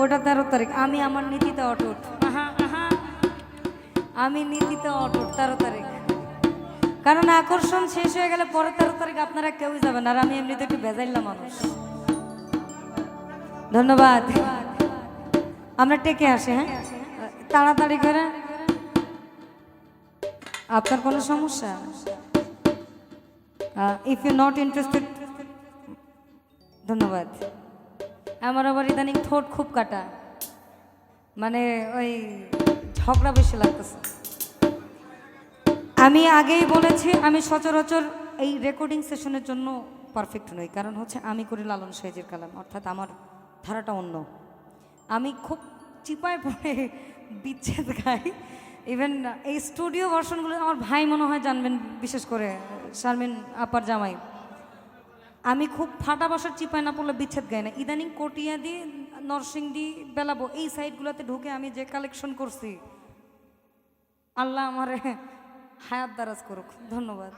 ওটা তেরো তারিখ। আমি আমার নীতিতে অটুট। আমি নীতিতে অটুট তেরো তারিখ। কারণ আকর্ষণ শেষ হয়ে গেলে পরের তেরো তারিখ আপনারা কেউই যাবেন আর আমি এমনিতে একটু বেজাইলাম মানুষ। ধন্যবাদ। আমরা টেকে আসি হ্যাঁ? তাড়াতাড়ি করে। আপনার কোনো সমস্যা? ইফ ইউ নট ইন্টারেস্টেড ধন্যবাদ। আমার আবার ইদানিং ঠোঁট খুব কাটা। মানে ওই ঝগড়া বেশি লাগতেছে। আমি আগেই বলেছি, আমি সচরাচর এই রেকর্ডিং সেশনের জন্য পারফেক্ট নই। কারণ হচ্ছে আমি করি লালন সাইজের কালাম, অর্থাৎ আমার ধারাটা অন্য। আমি খুব চিপায় পড়ে বিচ্ছেদ গাই। ইভেন এই স্টুডিও ভার্সনগুলো আমার ভাই মনে হয় জানবেন, বিশেষ করে শারমিন আপার জামাই। আমি খুব ফাটা বাসার চিপায় না পড়লে বিচ্ছেদ গাই না। ইদানিং কটিয়া দি নরসিংদী, বেলাবো, এই সাইডগুলোতে ঢুকে আমি যে কালেকশন করছি, আল্লাহ আমার হায়াত দারাজ করুক। ধন্যবাদ।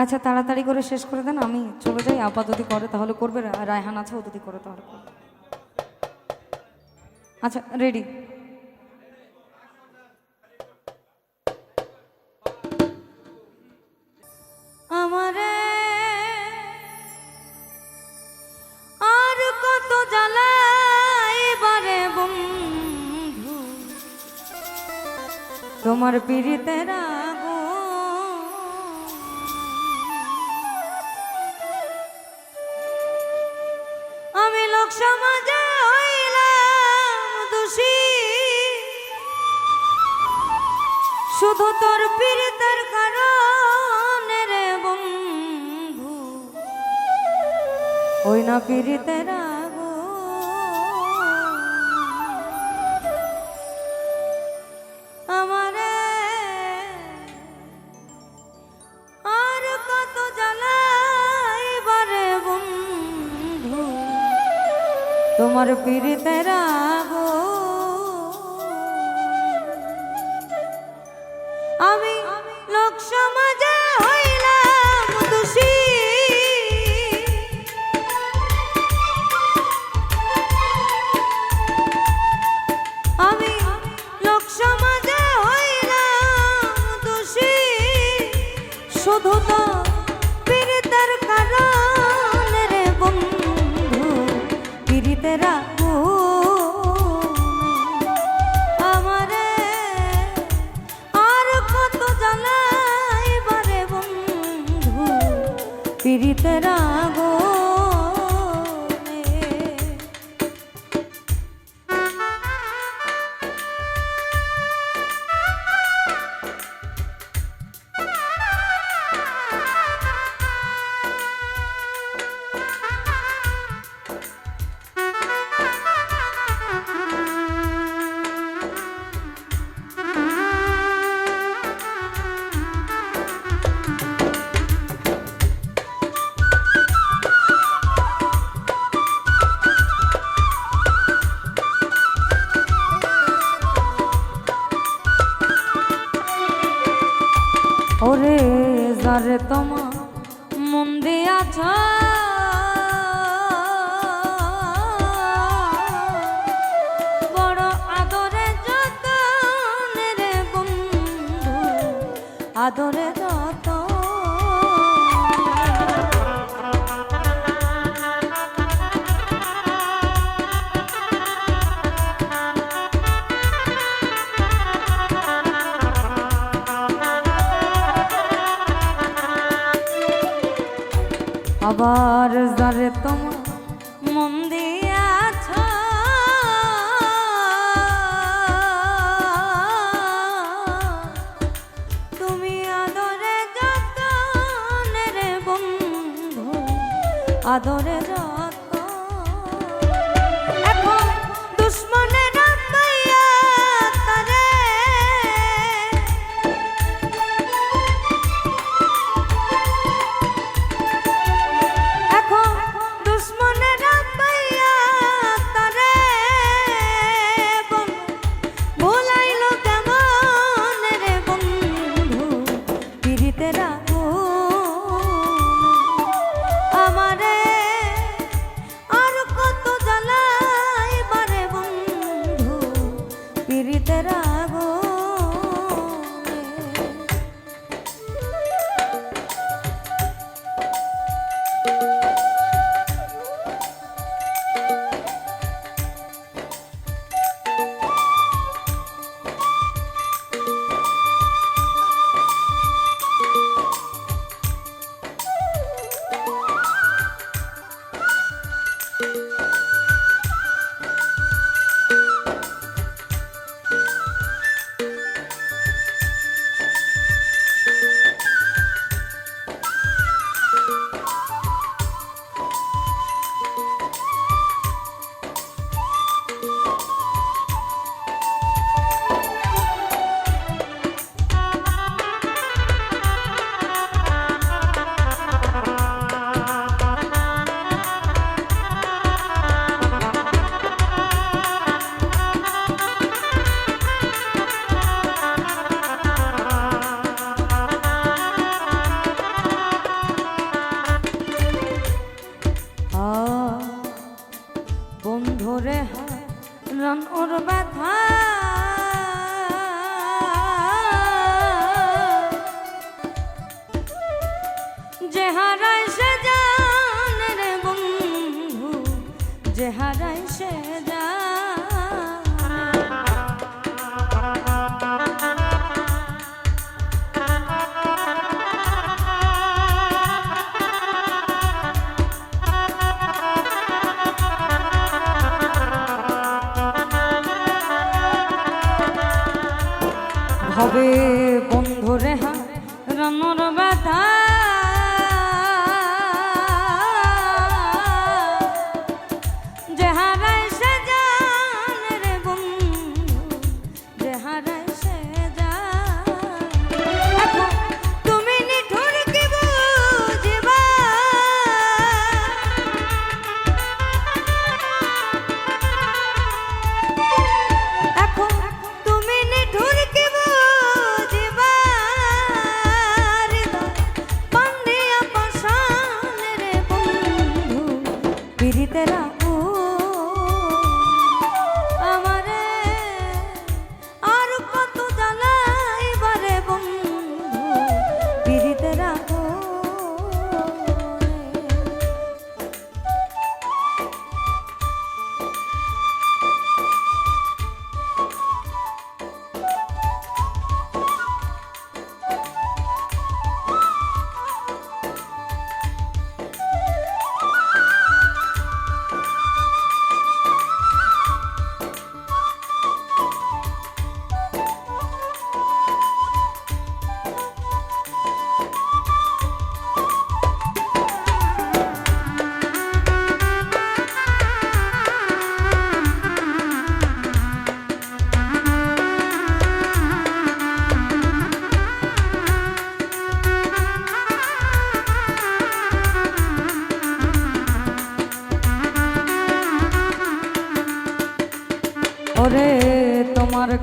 আচ্ছা তাড়াতাড়ি করে শেষ করে দেন, আমি চলে যাই। আপা যদি করে তাহলে করবে, রায়হান আছে, ও যদি করে তাহলে করবে। আচ্ছা রেডি আমারে আর কত জ্বালাইবারে বন্ধু? তোমার পীড়িতের তোর পীড়িতের কারণে রে বন্ধু ওই না পীড়িতের। আমারে আর কত তোমার পীড়িতের আমি আবার যারে তোমার মন দিয়াছ তুমি আদরে যত রে বন্ধু আদরে যত হবে বন্ধুরে হা রানোর ব্যথা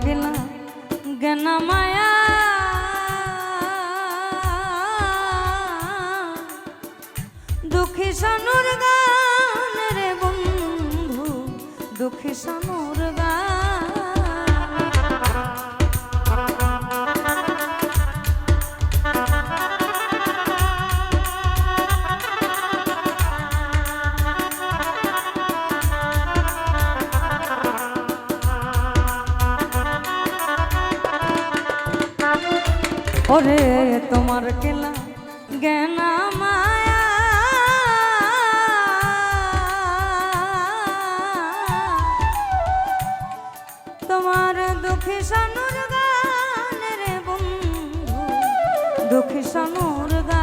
দিল জ্ঞান মায়া দুঃখী সনুর গান রে বন্ধু দুঃখী সনু ওরে তোমার কেলা গেনা মায়া। তোমার দুঃখী সানুর গান রে বন্ধু দুঃখী সানুর গান।